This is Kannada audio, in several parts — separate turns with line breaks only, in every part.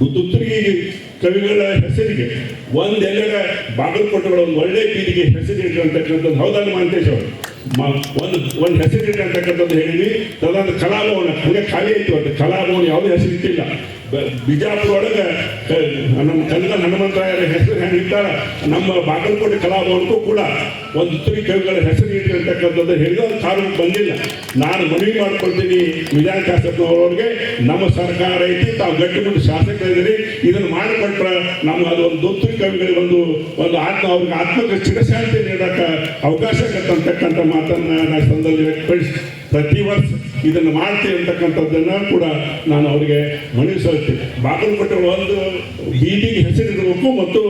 ದುತ್ತರಿಗೆ ಕವಿಗಳ ಹೆಸರಿಗೆ ಒಂದೆಲ್ಲರ ಬಾಗಲಕೋಟೆಗಳ ಒಂದು ಒಳ್ಳೆ ಬೀದಿಗೆ ಹೆಸರಿರ್ತಕ್ಕಂಥದ್ದು ಹೌದಲ್ಲ ಮಹಂತೇಶ್ ಅವರು? ಒಂದು ಒಂದು ಹೆಸರಿಟ್ಟಂತಕ್ಕಂಥದ್ದು ಹೇಳಿದ್ವಿ. ತದೊಂದು ಕಲಾಭವನ ಹಂಗೆ ಖಾಲಿ ಐತಿ ಅಂತ. ಕಲಾಭವನ ಯಾವುದೇ ಹೆಸರಿಟ್ಟಿಲ್ಲ ಬಿಜಾಪುರ ಒಳಗೆ ಕ- ನಮ್ಮ ಕನ್ನಡ ಹನುಮಂತರಾಯರ ಹೆಸರು ಹೆಂಗೆ ಇಟ್ಟಾರ ನಮ್ಮ ಬಾಗಲಕೋಟೆ ಕಲಾಭವನಕ್ಕೂ ಕೂಡ ಒಂದು ತ್ರಿ ಕವಿಗಳ ಹೆಸರು ಇಟ್ಟಿರ್ತಕ್ಕಂಥದ್ದು ಹೇಳಿದ ಕಾನೂನು ಬಂದಿಲ್ಲ. ನಾನು ಮನವಿ ಮಾಡ್ಕೊಳ್ತೀನಿ ವಿಧಾನ ಶಾಸಕರವ್ರಿಗೆ ನಮ್ಮ ಸರ್ಕಾರ ಐತಿ, ತಾವು ಗಟ್ಟಿಮುಟ್ಟು ಶಾಸಕರಿದ್ದೀರಿ ಇದನ್ನು ಮಾಡಿಕೊಟ್ರೆ ನಮ್ಮ ಅದು ಒಂದು ಉತ್ತರಿ ಕವಿಗಳಿಗೆ ಒಂದು ಒಂದು ಆತ್ಮ, ಅವ್ರಿಗೆ ಆತ್ಮಕ್ಕೆ ಚಿರಶಾಂತಿ ನೀಡಕ್ಕೆ ಅವಕಾಶ ಕಟ್ಟಂತಕ್ಕಂಥ ಮಾತನ್ನು ನಾನು ಸಂದರ್ಭದಲ್ಲಿ ವ್ಯಕ್ತಪಡಿಸಿ ಪ್ರತಿ ವರ್ಷ ಇದನ್ನು ಮಾಡ್ತೀವಿ ಅಂತಕ್ಕಂಥದ್ದನ್ನ ಕೂಡ ನಾನು ಅವರಿಗೆ ಮನವಿ ಸಲ್ಲಿಸ್ತೀನಿ. ಬಾಗಲಕೋಟೆ ಒಂದು ಬೀದಿಗೆ ಹೆಸರಿರಬೇಕು ಮತ್ತು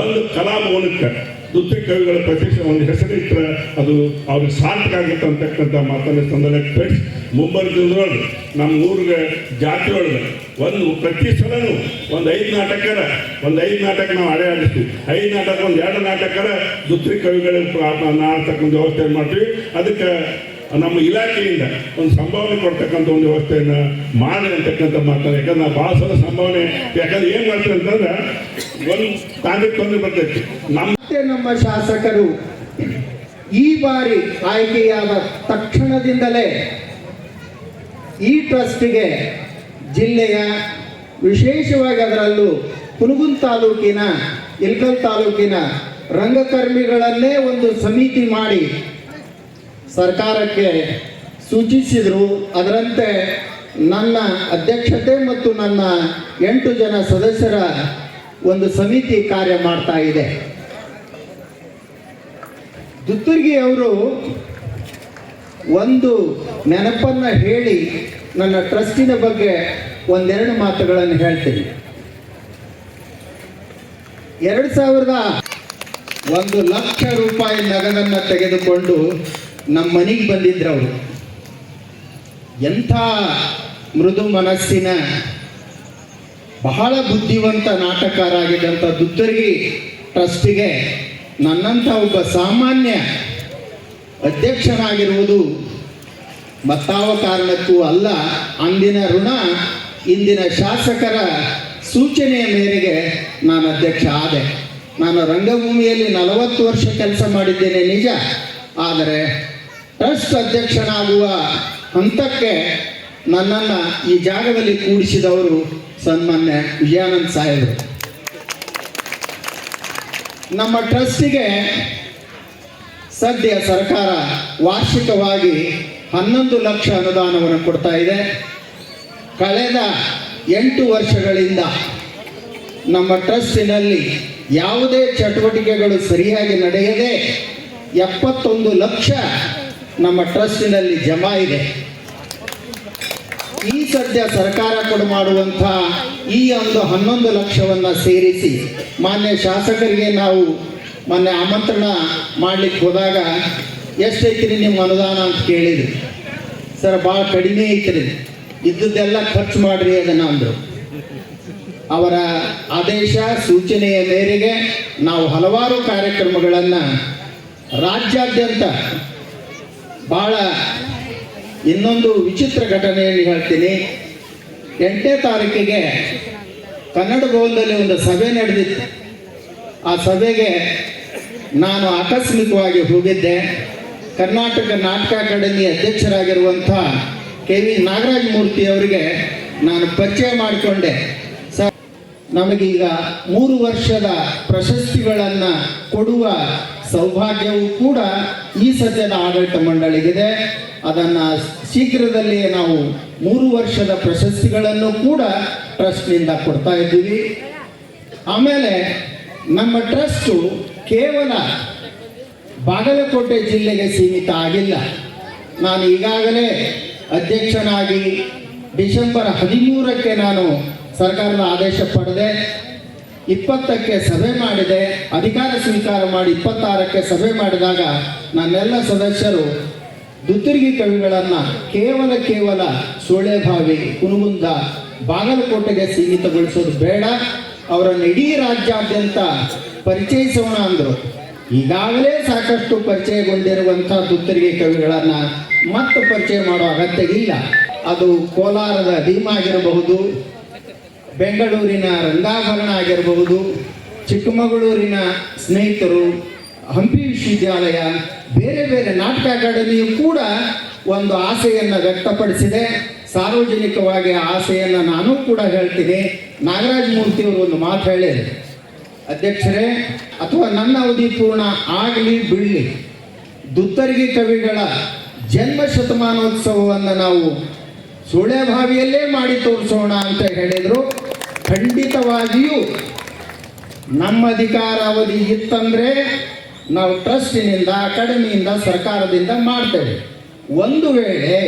ಒಂದು ಕಲಾಭವನಕ್ಕೆ ದುತ್ತಿ ಕವಿಗಳ ಪ್ರತಿಷ್ಠ ಒಂದು ಹೆಸರಿಟ್ಟರೆ ಅದು ಅವ್ರಿಗೆ ಸಾರ್ಥಕ ಆಗುತ್ತೆ ಅಂತಕ್ಕಂಥ ಮಾತನ್ನು ಸಂದರ್ಭ ವ್ಯಕ್ತಪಡಿಸಿ ಮುಂಬರುದಿನದೊಳಗೆ ನಮ್ಮ ಊರಿಗೆ ಜಾತಿ ಒಳಗೆ ಒಂದು ಪ್ರತಿ ಸಲನೂ ಒಂದು ಐದು ನಾಟಕರ, ಒಂದು ಐದು ನಾಟಕ ನಾವು ಹಳೆ ಆಡಿಸ್ತೀವಿ. ಐದು ನಾಟಕ, ಒಂದು ಎರಡು ನಾಟಕರ ದುತ್ರಿ ಕವಿಗಳ ನಾಡ್ತಕ್ಕಂಥ ವ್ಯವಸ್ಥೆ ಮಾಡ್ತೀವಿ. ಅದಕ್ಕೆ ನಮ್ಮ ಇಲಾಖೆಯಿಂದ ಒಂದು ಸಂಭಾವನೆ ಕೊಡ್ತಕ್ಕಂಥ ಒಂದು ವ್ಯವಸ್ಥೆಯನ್ನು ಮಾಡಿ ಅಂತಕ್ಕಂಥ ಮಾಡ್ತಾರೆ ಯಾಕಂದ್ರೆ ಭಾಳ ಸಲ ಸಂಭಾವನೆ, ಯಾಕಂದ್ರೆ ಏನು ಮಾಡ್ತಾರೆ ಅಂತಂದ್ರೆ ಒಂದು ತಾಂತ್ರಿಕ ತೊಂದರೆ ಬರ್ತೈತಿ. ನಮ್ಮ
ನಮ್ಮ ಶಾಸಕರು ಈ ಬಾರಿ ಆಯ್ಕೆಯಾದ ತಕ್ಷಣದಿಂದಲೇ ಈ ಟ್ರಸ್ಟ್ಗೆ ಜಿಲ್ಲೆಯ ವಿಶೇಷವಾಗಿ ಅದರಲ್ಲೂ ಕುನಗುನ್ ತಾಲೂಕಿನ, ಇಲ್ಕಲ್ ತಾಲೂಕಿನ ರಂಗಕರ್ಮಿಗಳನ್ನೇ ಒಂದು ಸಮಿತಿ ಮಾಡಿ ಸರ್ಕಾರಕ್ಕೆ ಸೂಚಿಸಿದರು. ಅದರಂತೆ ನನ್ನ ಅಧ್ಯಕ್ಷತೆ ಮತ್ತು ನನ್ನ ಎಂಟು ಜನ ಸದಸ್ಯರ ಒಂದು ಸಮಿತಿ ಕಾರ್ಯ ಮಾಡ್ತಾ ಇದೆ. ದುತ್ತುರ್ಗಿ ಅವರು ಒಂದು ನೆನಪನ್ನು ಹೇಳಿ ನನ್ನ ಟ್ರಸ್ಟಿನ ಬಗ್ಗೆ ಒಂದೆರಡು ಮಾತುಗಳನ್ನು ಹೇಳ್ತೀನಿ. ಎರಡು ಸಾವಿರದ ಒಂದು ಲಕ್ಷ ರೂಪಾಯಿ ನಗದನ್ನು ತೆಗೆದುಕೊಂಡು ನಮ್ಮ ಮನೆಗೆ ಬಂದಿದ್ರು ಅವರು. ಎಂಥ ಮೃದು ಮನಸ್ಸಿನ ಬಹಳ ಬುದ್ಧಿವಂತ ನಾಟಕರಾಗಿದ್ದಂಥ ದುತ್ತರ್ಗಿ ಟ್ರಸ್ಟಿಗೆ ನನ್ನಂಥ ಒಬ್ಬ ಸಾಮಾನ್ಯ ಅಧ್ಯಕ್ಷನಾಗಿರುವುದು ಮತ್ತಾವ ಕಾರಣಕ್ಕೂ ಅಲ್ಲ. ಅಂದಿನ ಋಣ, ಇಂದಿನ ಶಾಸಕರ ಸೂಚನೆಯ ಮೇರೆಗೆ ನಾನು ಅಧ್ಯಕ್ಷ ಆದೆ. ನಾನು ರಂಗಭೂಮಿಯಲ್ಲಿ ನಲವತ್ತು ವರ್ಷ ಕೆಲಸ ಮಾಡಿದ್ದೇನೆ ನಿಜ. ಆದರೆ ಟ್ರಸ್ಟ್ ಅಧ್ಯಕ್ಷನಾಗುವ ಹಂತಕ್ಕೆ ನನ್ನನ್ನು ಈ ಜಾಗದಲ್ಲಿ ಕೂಡಿಸಿದವರು ಸನ್ಮಾನ್ಯ ವಿಜಯಾನಂದ್ ಸಾಹೇಬರು. ನಮ್ಮ ಟ್ರಸ್ಟಿಗೆ ಸದ್ಯ ಸರ್ಕಾರ ವಾರ್ಷಿಕವಾಗಿ ಹನ್ನೊಂದು ಲಕ್ಷ ಅನುದಾನವನ್ನು ಕೊಡ್ತಾ ಇದೆ. ಕಳೆದ ಎಂಟು ವರ್ಷಗಳಿಂದ ನಮ್ಮ ಟ್ರಸ್ಟಿನಲ್ಲಿ ಯಾವುದೇ ಚಟುವಟಿಕೆಗಳು ಸರಿಯಾಗಿ ನಡೆಯದೆ ಎಪ್ಪತ್ತೊಂದು ಲಕ್ಷ ನಮ್ಮ ಟ್ರಸ್ಟಿನಲ್ಲಿ ಜಮಾ ಇದೆ. ಈ ಸದ್ಯ ಸರ್ಕಾರ ಕೊಡು ಮಾಡುವಂಥ ಈ ಒಂದು ಹನ್ನೊಂದು ಲಕ್ಷವನ್ನು ಸೇರಿಸಿ ಮಾನ್ಯ ಶಾಸಕರಿಗೆ ನಾವು ಮೊನ್ನೆ ಆಮಂತ್ರಣ ಮಾಡಲಿಕ್ಕೆ ಹೋದಾಗ ಎಷ್ಟೈತ್ರಿ ನಿಮ್ಮ ಅನುದಾನ ಅಂತ ಕೇಳಿದ್ರು. ಸರ್, ಭಾಳ ಕಡಿಮೆ ಐತ್ರಿ. ಇದ್ದದ್ದೆಲ್ಲ ಖರ್ಚು ಮಾಡ್ರಿ ಅದನ್ನು ಅಂದರು. ಅವರ ಆದೇಶ, ಸೂಚನೆಯ ಮೇರೆಗೆ ನಾವು ಹಲವಾರು ಕಾರ್ಯಕ್ರಮಗಳನ್ನು ರಾಜ್ಯಾದ್ಯಂತ ಭಾಳ ಇನ್ನೊಂದು ವಿಚಿತ್ರ ಘಟನೆಯನ್ನು ಹೇಳ್ತೀನಿ. ಎಂಟನೇ ತಾರೀಕಿಗೆ ಕನ್ನಡ ಭವನದಲ್ಲಿ ಒಂದು ಸಭೆ ನಡೆದಿತ್ತು. ಆ ಸಭೆಗೆ ನಾನು ಆಕಸ್ಮಿಕವಾಗಿ ಹೋಗಿದ್ದೆ. ಕರ್ನಾಟಕ ನಾಟಕ ಅಕಾಡೆಮಿ ಅಧ್ಯಕ್ಷರಾಗಿರುವಂಥ ಕೆ ವಿ ನಾಗರಾಜ ಮೂರ್ತಿ ಅವರಿಗೆ ನಾನು ಪರಿಚಯ ಮಾಡಿಕೊಂಡೆ. ಸರ್, ನಮಗೀಗ ಮೂರು ವರ್ಷದ ಪ್ರಶಸ್ತಿಗಳನ್ನು ಕೊಡುವ ಸೌಭಾಗ್ಯವು ಕೂಡ ಈ ಸದ್ಯದ ಆಡಳಿತ ಮಂಡಳಿಗಿದೆ. ಅದನ್ನು ಶೀಘ್ರದಲ್ಲಿಯೇ ನಾವು ಮೂರು ವರ್ಷದ ಪ್ರಶಸ್ತಿಗಳನ್ನು ಕೂಡ ಟ್ರಸ್ಟ್ನಿಂದ ಕೊಡ್ತಾ ಇದ್ದೀವಿ. ಆಮೇಲೆ ನಮ್ಮ ಟ್ರಸ್ಟು ಕೇವಲ ಬಾಗಲಕೋಟೆ ಜಿಲ್ಲೆಗೆ ಸೀಮಿತ ಆಗಿಲ್ಲ. ನಾನು ಈಗಾಗಲೇ ಅಧ್ಯಕ್ಷನಾಗಿ ಡಿಸೆಂಬರ್ ಹದಿಮೂರಕ್ಕೆ ನಾನು ಸರ್ಕಾರದ ಆದೇಶ ಪಡೆದೆ. ಇಪ್ಪತ್ತಕ್ಕೆ ಸಭೆ ಮಾಡಿದೆ, ಅಧಿಕಾರ ಸ್ವೀಕಾರ ಮಾಡಿ ಇಪ್ಪತ್ತಾರಕ್ಕೆ ಸಭೆ ಮಾಡಿದಾಗ ನನ್ನೆಲ್ಲ ಸದಸ್ಯರು ದುತ್ತಿರ್ಗಿ ಕವಿಗಳನ್ನು ಕೇವಲ ಕೇವಲ ಸೊಳೆಬಾವಿ ಕುನುಗುಂದ ಬಾಗಲಕೋಟೆಗೆ ಸೀಮಿತಗೊಳಿಸೋದು ಬೇಡ. ಅವರನ್ನು ಇಡೀ ರಾಜ್ಯಾದ್ಯಂತ ಪರಿಚಯಿಸೋಣ ಅಂದರು. ಈಗಾಗಲೇ ಸಾಕಷ್ಟು ಪರಿಚಯಗೊಂಡಿರುವಂಥ ದುತ್ತಿರಿಗೆ ಕವಿಗಳನ್ನು ಮತ್ತೆ ಪರಿಚಯ ಮಾಡೋ ಅಗತ್ಯ ಇಲ್ಲ ಅದು ಕೋಲಾರದ ಭೀಮ ಆಗಿರಬಹುದು ಬೆಂಗಳೂರಿನ ರಂಗಾಭರಣ ಆಗಿರಬಹುದು. ಚಿಕ್ಕಮಗಳೂರಿನ ಸ್ನೇಹಿತರು, ಹಂಪಿ ವಿಶ್ವವಿದ್ಯಾಲಯ, ಬೇರೆ ಬೇರೆ ನಾಟಕ ಅಕಾಡೆಮಿಯು ಕೂಡ ಒಂದು ಆಸೆಯನ್ನು ವ್ಯಕ್ತಪಡಿಸಿದೆ. ಸಾರ್ವಜನಿಕವಾಗಿ ಆ ಆಸೆಯನ್ನು ನಾನು ಕೂಡ ಹೇಳ್ತೀನಿ. ನಾಗರಾಜ ಮೂರ್ತಿಯವರು ಒಂದು ಮಾತು ಹೇಳಿದೆ ಅಧ್ಯಕ್ಷರೇ, ಅಥವಾ ನನ್ನ ಅವಧಿ ಪೂರ್ಣ ಆಗಲಿ ಬಿಡಲಿ. ದುತ್ತರಿಗೆ ಕವಿಗಳ ಜನ್ಮ ಶತಮಾನೋತ್ಸವವನ್ನು ನಾವು ಸುಳೆಭಾವಿಯಲ್ಲೇ ಮಾಡಿ ತೋರಿಸೋಣ ಅಂತ ಹೇಳಿದರು. ಖಂಡಿತವಾಗಿಯೂ ನಮ್ಮ ಅಧಿಕಾರ ಅವಧಿ ಇತ್ತಂದರೆ ನಾವು ಟ್ರಸ್ಟಿನಿಂದ, ಅಕಾಡೆಮಿಯಿಂದ, ಸರ್ಕಾರದಿಂದ ಮಾಡ್ತೇವೆ. ಒಂದು ವೇಳೆ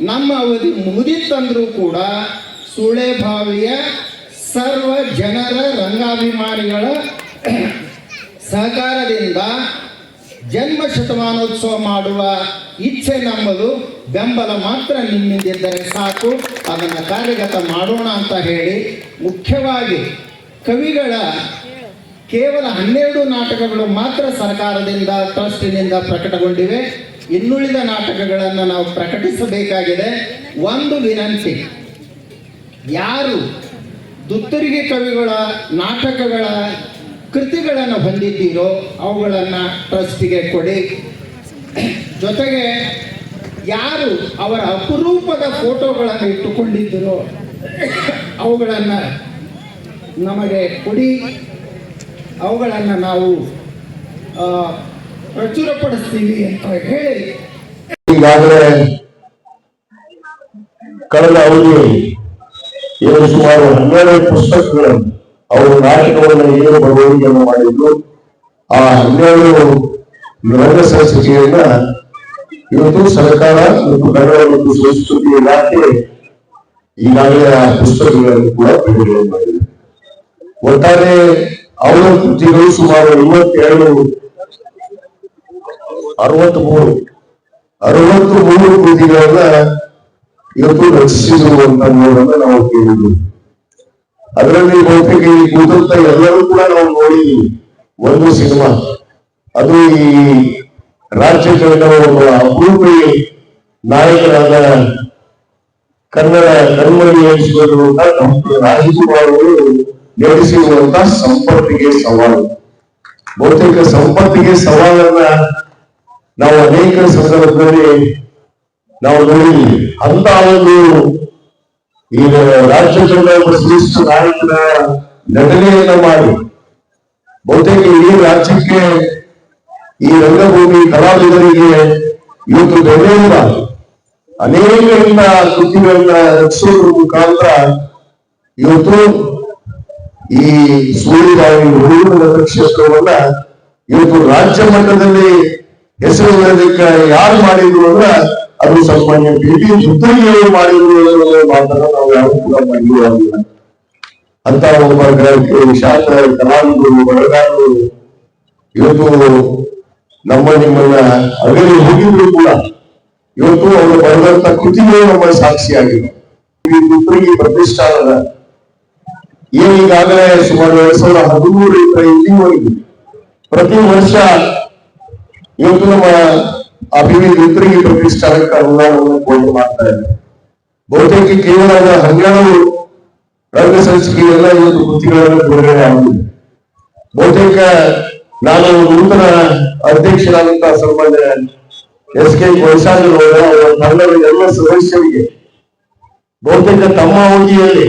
ನಮ್ಮ ಅವಧಿ ಮುಗಿದಿತ್ತಂದ್ರೂ ಕೂಡ ಸುಳೆಭಾವಿಯ ಸರ್ವ ಜನರ ರಂಗಾಭಿಮಾನಿಗಳ ಸಹಕಾರದಿಂದ ಜನ್ಮ ಶತಮಾನೋತ್ಸವ ಮಾಡುವ ಇಚ್ಛೆ ನಮ್ಮದು, ಬೆಂಬಲ ಮಾತ್ರ ನಿಮ್ಮಿಂದಿದ್ದರೆ ಸಾಕು, ಅದನ್ನು ಕಾರ್ಯಗತ ಮಾಡೋಣ ಅಂತ ಹೇಳಿ ಮುಖ್ಯವಾಗಿ ಕವಿಗಳ ಕೇವಲ ಹನ್ನೆರಡು ನಾಟಕಗಳು ಮಾತ್ರ ಸರ್ಕಾರದಿಂದ, ಟ್ರಸ್ಟಿನಿಂದ ಪ್ರಕಟಗೊಂಡಿವೆ. ಇನ್ನುಳಿದ ನಾಟಕಗಳನ್ನು ನಾವು ಪ್ರಕಟಿಸಬೇಕಾಗಿದೆ. ಒಂದು ವಿನಂತಿ, ಯಾರು ದುತ್ತರಿಗೆ ಕವಿಗಳ ನಾಟಕಗಳ ಕೃತಿಗಳನ್ನು ಹೊಂದಿದ್ದೀರೋ ಅವುಗಳನ್ನು ಟ್ರಸ್ಟಿಗೆ ಕೊಡಿ. ಜೊತೆಗೆ ಯಾರು ಅವರ ಅಪರೂಪದ ಫೋಟೋಗಳನ್ನು ಇಟ್ಟುಕೊಂಡಿದ್ದರೋ ಅವುಗಳನ್ನು ನಮಗೆ ಕೊಡಿ. ಅವುಗಳನ್ನು ನಾವು ಪ್ರಚುರಪಡಿಸ್ತೀವಿ ಅಂತ ಹೇಳಿ.
ಈಗಾಗಲೇ ಕಳೆದ ಏನು ಸುಮಾರು ಹನ್ನೆರಡು ಪುಸ್ತಕಗಳನ್ನು ಅವರು ನಾಟಕವನ್ನು ಏನು ಬರವಣಿಗೆಯನ್ನು ಮಾಡಿದ್ರು. ಆ ಹನ್ನೆರಡು ರಂಗ ಸಂಸ್ಕೃತಿಯನ್ನ ಇವತ್ತು ಸರ್ಕಾರ ಮತ್ತು ಕನ್ನಡ ಮತ್ತು ಸಂಸ್ಕೃತಿ ಇಲಾಖೆ ಈಗಾಗಲೇ ಆ ಪುಸ್ತಕಗಳನ್ನು ಕೂಡ ಬಿಡುಗಡೆ ಮಾಡಿದೆ. ಒಟ್ಟಾರೆ ಅವರ ಕೃತಿಗಳು ಸುಮಾರು ಐವತ್ತೆರಡು ಅರವತ್ಮೂರು ಅರವತ್ತು ಮೂರು ಕೃತಿಗಳನ್ನ ಇವತ್ತು ರಚಿಸಿರುವಂತ ಅನ್ನೋದನ್ನ ನಾವು ಕೇಳಿದ್ವಿ ಅದರಲ್ಲಿ ಬಹುತೇಕ ಈ ಕೂತಂತ ಎಲ್ಲರೂ ಕೂಡ ನಾವು ನೋಡಿದ್ವಿ ಒಂದು ಸಿನಿಮಾ. ಅದು ಈ ರಾಜ್ಯದ ಒಬ್ಬ ಅಪರೂಪಿ ನಾಯಕರಾದ ಕನ್ನಡ ಎನಿಸಿಕೊಳ್ಳುವಂತ ಡಾಕ್ಟರ್ ರಾಜಕುಮಾರ್ ಅವರು ನಡೆಸಿರುವಂತ ಸಂಪತ್ತಿಗೆ ಸವಾಲು. ಬಹುತೇಕ ಸಂಪತ್ತಿಗೆ ಸವಾಲನ್ನ ನಾವು ಅನೇಕ ಸಂದರ್ಭದಲ್ಲಿ ನಾವು ನೋಡಿದ್ವಿ ಅಂತ ಒಂದು ಈಗ ರಾಜಚಂದ್ರ ಒಬ್ಬ ಶ್ರೇಷ್ಠ ನಾಯಕನ ನಟನೆಯನ್ನ ಮಾಡಿ. ಬಹುತೇಕ ಇಡೀ ರಾಜ್ಯಕ್ಕೆ ಈ ರಂಗಭೂಮಿ ಕಲಾವಿದರಿಗೆ ಇವತ್ತು ದೊಡ್ಡ ಅನೇಕರಿಂದ ಕೃತಿಗಳನ್ನ ರಕ್ಷಿಸುವ ಮುಖಾಂತರ ಇವತ್ತು ಈ ಸೂರ್ಯದಾಯಿ ಹುಡುಗರ ಕ್ಷೇತ್ರವನ್ನ ಇವತ್ತು ರಾಜ್ಯ ಮಟ್ಟದಲ್ಲಿ ಹೆಸರು ಯಾರು ಮಾಡಿದ್ರು ಅಂದ್ರ ಅದು ಭೇಟಿ ಟಿ ಜೊತೆಗೆ ಮಾಡಿದ್ರು ಮಾತ್ರ ನಾವು ಯಾರು ಕೂಡ ಮಾಡಿರುವುದಿಲ್ಲ ಅಂತ ಒಬ್ಬ ವಿಶಾಲ ಕಲಾವಿದರು ಬರಗಾರರು ಇವತ್ತು ನಮ್ಮ ನಿಮ್ಮನ್ನ ಅಗಲಿ ಹೋಗಿದ್ರು ಕೂಡ ಇವತ್ತು ಅವರು ಬರೆದಂತ ಕೃತಿಗಳು ನಮ್ಮ ಸಾಕ್ಷಿಯಾಗಿವೆ. ಈ ಪ್ರತಿಷ್ಠಾನದ ಈಗಾಗಲೇ ಸುಮಾರು ಎರಡ್ ಸಾವಿರದ ಹದಿಮೂರರಿಂದ ಇಲ್ಲಿವರೆಗೂ ಪ್ರತಿ ವರ್ಷ ಇವತ್ತು ನಮ್ಮ ಅಭಿವೃದ್ಧಿ ಉತ್ತರಿಗೆ ಪ್ರತಿಷ್ಠಾನಕ್ಕೆ ಅನುದಾನವನ್ನು ಕೊಟ್ಟು ಮಾಡ್ತಾ ಇದ್ದಾರೆ. ಬಹುತೇಕ ಕೇವಲ ಹನ್ನೆರಡು ರಂಗ ಎಲ್ಲಾ ಇವತ್ತು ಕೃತಿಗಳನ್ನು ಬಿಡುಗಡೆ ಆಗಿದೆ. ಬಹುತೇಕ ನಾನು ನೂತನ ಅಧ್ಯಕ್ಷರಾದಂತಹ ಸಂಬಂಧ ಎಸ್ ಕೆ ವೈಶಾಖ ಅವರ ತಂಡದ ಎಲ್ಲ ಸದಸ್ಯರಿಗೆ ಬಹುತೇಕ ತಮ್ಮ ಅವಧಿಯಲ್ಲಿ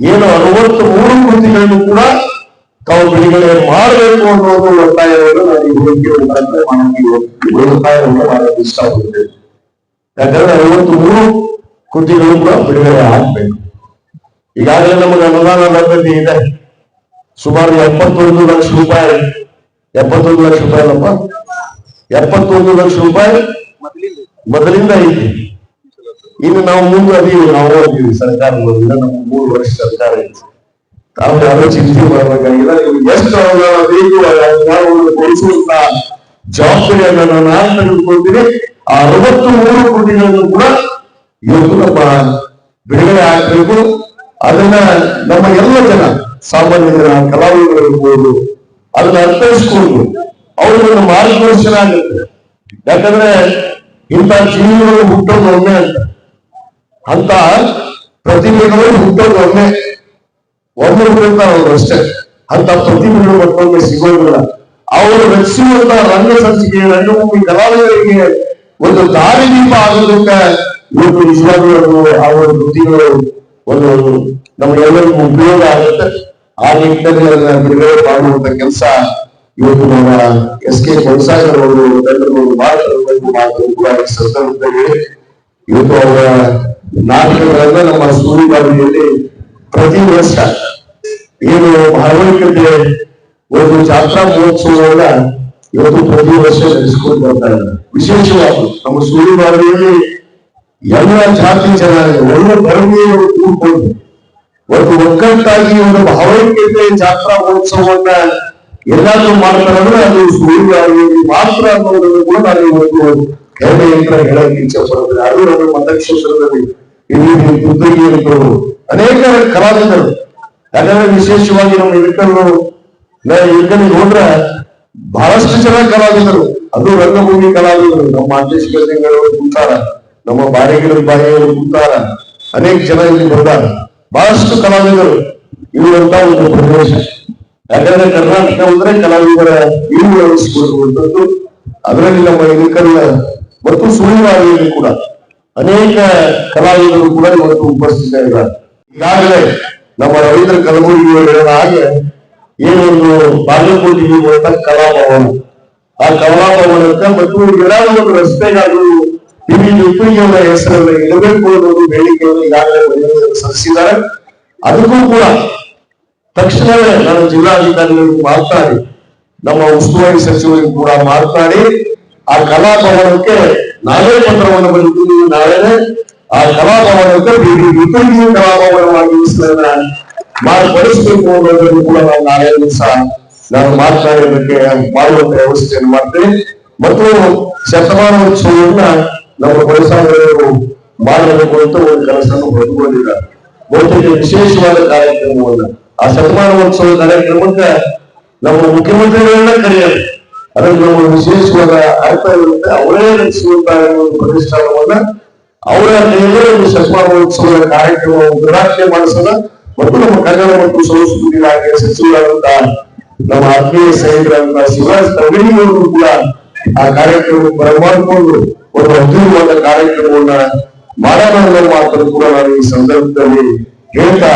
ಏನು ಅರವತ್ತು ಮೂರು ಕೃತಿಗಳನ್ನು ಕೂಡ ತಾವು ಬಿಡುಗಡೆ ಮಾಡಬೇಕು ಅನ್ನೋದು ಒತ್ತಾಯವನ್ನು ನಾನು ಈ ವೇದಿಕೆ ಮುಖಾಂತರ ಮಾಡಕ್ಕೆ ಒತ್ತಾಯವನ್ನು ಮಾಡಕ್ಕೆ ಇಷ್ಟಪಡ್ತೇನೆ ಯಾಕಂದ್ರೆ ಐವತ್ತು ಮೂರು ಕೃತಿಗಳು ಕೂಡ ಬಿಡುಗಡೆ ಆಗ್ಬೇಕು. ಈಗಾಗಲೇ ನಮಗೆ ಅನುದಾನ ಲಭ್ಯತೆ ಇದೆ. ಸುಮಾರು ಎಪ್ಪತ್ತೊಂದು ಲಕ್ಷ ರೂಪಾಯಿ. ಎಪ್ಪತ್ತೊಂದು ಲಕ್ಷ ರೂಪಾಯಿ ಅಲ್ಲಪ್ಪ ಎಪ್ಪತ್ತೊಂದು ಲಕ್ಷ ರೂಪಾಯಿ ಮೊದಲಿಂದ ಐತಿ. ಇನ್ನು ನಾವು ಮುಂದೆ ಅದೀವಿ. ನಾವು ಅದೀವಿ ಸರ್ಕಾರದಿಂದ ನಮ್ಗೆ ಮೂರು ವರ್ಷ ಸರ್ಕಾರ ಐತಿ. ತಾವು ಯಾರೋ ಚಿಂತೆ ಮಾಡಬೇಕಾಗಿಲ್ಲ ನಿಮ್ಗೆ ಎಷ್ಟು ಅನುದಾನ ಬೇಕು ಅನುದಾನವನ್ನು ಕೊಡಿಸುವಂತ ಜವಾಬ್ದಾರಿಯನ್ನ ನಾನು ನಾನು ತೆಗೆದುಕೊಳ್ತೀನಿ ಆ ಅರವತ್ತು ಮೂರು ಕೋಟಿಗಳನ್ನು ಕೂಡ ಇವತ್ತು ನಮ್ಮ ಬಿಡುಗಡೆ ಆಗ್ಬೇಕು. ಅದನ್ನ ನಮ್ಮ ಎಲ್ಲ ಜನ ಸಾಮಾನ್ಯ ಜನ ಕಲಾವಿದರಿರ್ಬೋದು ಅದನ್ನ ಅರ್ಥೈಸ್ಕೊಂಡು ಅವ್ರಿಗೆ ಮಾರ್ಗದರ್ಶನ ಆಗುತ್ತೆ. ಯಾಕಂದ್ರೆ ಇಂಥ ಜೀವಿಗಳು ಹುಟ್ಟೋದು ಒಮ್ಮೆ ಅಂತ ಅಂತ ಪ್ರತಿಭೆಗಳು ಹುಟ್ಟೋದು ಒಮ್ಮೆ ಅವ್ರು ಅಷ್ಟೇ. ಅಂತ ಪ್ರತಿಭೆಗಳು ಮತ್ತೊಮ್ಮೆ ಸಿಗೋದಿಲ್ಲ. ಅವರು ರಚಿಸುವಂತ ರಂಗ ಸಂಚಿಕೆ ರಂಗಭೂಮಿ, ಕಲಾವಿದರಿಗೆ ಒಂದು ದಾರಿದೀಪ ಆಗೋದಕ್ಕೆ ಇವತ್ತು ನಿಜವಾಗ್ಲೂ ಅವರ ಕೃತಿಗಳು ಒಂದು ನಮಗೆಲ್ಲರಿಗೂ ಉಪಯೋಗ ಆಗುತ್ತೆ. ಆ ನಿಟ್ಟಿನಲ್ಲಿ ಅದನ್ನ ಬಿಡುಗಡೆ ಮಾಡುವಂತ ಕೆಲಸ ಇವತ್ತು ನಮ್ಮ ಎಸ್ ಕೆ ಕೊಳಸಾಗರ್ ಅವರು ಬೆಂಗಳೂರು ಈ ಸಂದರ್ಭದಲ್ಲಿ ಇವತ್ತು ಅವರ ನಾಟಕಗಳನ್ನ ನಮ್ಮ ಸೂರಿಬಾವಿಯಲ್ಲಿ ಪ್ರತಿ ವರ್ಷ ಏನು ಭಾಗವಹಿಕೆ ಒಂದು ಜಾತ್ರಾ ಮಹೋತ್ಸವವನ್ನ ಇವತ್ತು ಪ್ರತಿ ವರ್ಷ ನಡೆಸಿಕೊಂಡು ಬರ್ತಾ ಇದ್ದಾರೆ. ವಿಶೇಷವಾಗಿ ನಮ್ಮ ಸೂರಿಬಾವಿಯಲ್ಲಿ ಎಲ್ಲ ಜಾತಿ ಜನ ಒಳ್ಳೆ ಧರ್ಮೀಯರು ಕೂಡಿಕೊಂಡು ಒಂದು ಒಗ್ಗಟ್ಟಾಗಿ ಒಂದು ಭಾವೈಕ್ಯತೆ ಜಾತ್ರಾ ಮಹೋತ್ಸವವನ್ನ ಎಲ್ಲಾದ್ರೂ ಮಾಡ್ತಾರಂದ್ರೆ ಅದು ಸೂರ್ಯವಾಗಿ ಮಾತ್ರ ಅನ್ನೋದನ್ನು ಕೂಡ ನಾನು ಇವತ್ತು ಅಂತ ಹೇಳಕ್ಕೆ ಇಚ್ಛೆ ಪಡ್ತೇನೆ ಅದು ನಮ್ಮ ಮತಕ್ಷೇತ್ರದಲ್ಲಿ ಇಲ್ಲಿ ಪುತ್ತೂರಿಯವರು ಅನೇಕ ಕಲಾವಿದರು, ಯಾಕಂದ್ರೆ ವಿಶೇಷವಾಗಿ ನಮ್ಮ ಇಳಕಲ್ಲು ಇಳಕಲ್ಲಿಗೆ ಹೋದ್ರೆ ಬಹಳಷ್ಟು ಜನ ಕಲಾವಿದರು. ಅದು ರಂಗಭೂಮಿ ಕಲಾವಿದರು. ನಮ್ಮ ಮಾಂತೇಶ್ ಗದ್ದೆಗಳವರು ಕುಂತಾರ, ನಮ್ಮ ಬಾಡಿಗಳ ಬಾಯಿಯವರು ಕುಂತಾರ, ಅನೇಕ ಜನ ಇಲ್ಲಿ ಬಂದಾರ. ಬಹಳಷ್ಟು ಕಲಾವಿದರು ಇರುವಂತ ಒಂದು ಪ್ರದೇಶ. ಯಾಕಂದ್ರೆ ಕರ್ನಾಟಕ ಅಂದ್ರೆ ಕಲಾವಿದರ ಇವು ಅಳಿಸಿಕೊಳ್ಳುವಂಥದ್ದು ಅದರಲ್ಲಿ ನಮ್ಮ ಇಳಕಲ್ಲ ಮತ್ತು ಸುಳಿವಾರಿಯಲ್ಲಿ ಕೂಡ ಅನೇಕ ಕಲಾವಿದರು ಕೂಡ ಇವತ್ತು ಉಪಸ್ಥಿತರಿದ್ದಾರೆ. ಈಗಾಗಲೇ ನಮ್ಮ ರವೀಂದ್ರ ಕಲಬುರ್ಗಿ ಹೇಳಿದ ಹಾಗೆ ಏನೊಂದು ಬಾಗಲಕೋಟಿ ಮೂಲಕ ಕಲಾಭವನ ಆ ಕಲಾಭವನಕ್ಕೆ ಮತ್ತು ಏನಾದ್ರು ಒಂದು ರಸ್ತೆಗಾದ್ರು ಇಲ್ಲಿ ಉಪ್ಪಿಗೆಯವರ ಹೆಸರನ್ನ ಇಡಬೇಕು ಅನ್ನೋದು ಬೇಡಿಕೆಯನ್ನು ಈಗಾಗಲೇ ಮಹಿಳೆಯರು ಸಲ್ಲಿಸಿದ್ದಾರೆ. ಅದಕ್ಕೂ ಕೂಡ ತಕ್ಷಣವೇ ನಾನು ಜಿಲ್ಲಾಧಿಕಾರಿಗಳಿಗೆ ಮಾತಾಡಿ ನಮ್ಮ ಉಸ್ತುವಾರಿ ಸಚಿವರಿಗೆ ಕೂಡ ಮಾತಾಡಿ ಆ ಕಲಾಭವನಕ್ಕೆ ನಾವೇ ಪತ್ರವನ್ನು ಬರೆದಿದ್ದೀವಿ ನಾಳೆನೆ. ಆ ಕಲಾಭವನಕ್ಕೆ ವಿಪರೀತ ಕಲಾಭವನವಾಗಿ ಮಾರ್ಪಡಿಸಬೇಕು ಅನ್ನೋದನ್ನು ಕೂಡ ನಾವು ನಾಳೆ ದಿವಸ ನಾನು ಮಾತನಾಡೋದಕ್ಕೆ ಮಾಡುವಂತ ವ್ಯವಸ್ಥೆಯನ್ನು ಮಾಡ್ತೇನೆ ಮತ್ತು ಶತಮಾನೋತ್ಸವವನ್ನ ನಮ್ಮ ಪರಿಸರಗಳು ಮಾಡಬೇಕು ಅಂತ ಒಂದು ಕೆಲಸವನ್ನು ಹೊಂದಿಕೊಂಡಿದ್ದಾರೆ ಬಹುತೇಕ ವಿಶೇಷವಾದ ಕಾರ್ಯಕ್ರಮವನ್ನ ಆ ಶತಮಾನೋತ್ಸವ ಕಾರ್ಯಕ್ರಮಕ್ಕೆ ನಮ್ಮ ಮುಖ್ಯಮಂತ್ರಿಗಳನ್ನ ಕರೆಯಲು ಅದಕ್ಕೆ ನಮ್ಮ ವಿಶೇಷವಾದ ಅರ್ಥ ಇರುತ್ತೆ ಅವರೇ ನಡೆಸುವಂತಹ ಒಂದು ಪ್ರತಿಷ್ಠಾನವನ್ನ ಅವರ ಮೇಲೆ ಒಂದು ಶತಮಾನೋತ್ಸವದ ಕಾರ್ಯಕ್ರಮವನ್ನು ಉದ್ಘಾಟನೆ ಮಾಡಿಸೋಣ ಮತ್ತು ನಮ್ಮ ಕನ್ನಡ ಮತ್ತು ಸಂಸ್ಕೃತಿ ಇಲಾಖೆ ಸಚಿವರಾದಂತಹ ನಮ್ಮ ಆತ್ಮೀಯ ಸ್ನೇಹಿತರಾದಂತಹ ಶಿವರಾಜ್ ತಂಗಡಿಯವರು ಕೂಡ ಆ ಕಾರ್ಯಕ್ರಮ ಬರಮಾಡಿಕೊಂಡು ಒಂದು ಅದ್ಭುತವಾದ ಕಾರ್ಯಕ್ರಮವನ್ನ ಮಾಡೋಣ ಅನ್ನೋ ಮಾತನ್ನು ಕೂಡ ನಾನು ಈ ಸಂದರ್ಭದಲ್ಲಿ ಹೇಳ್ತಾ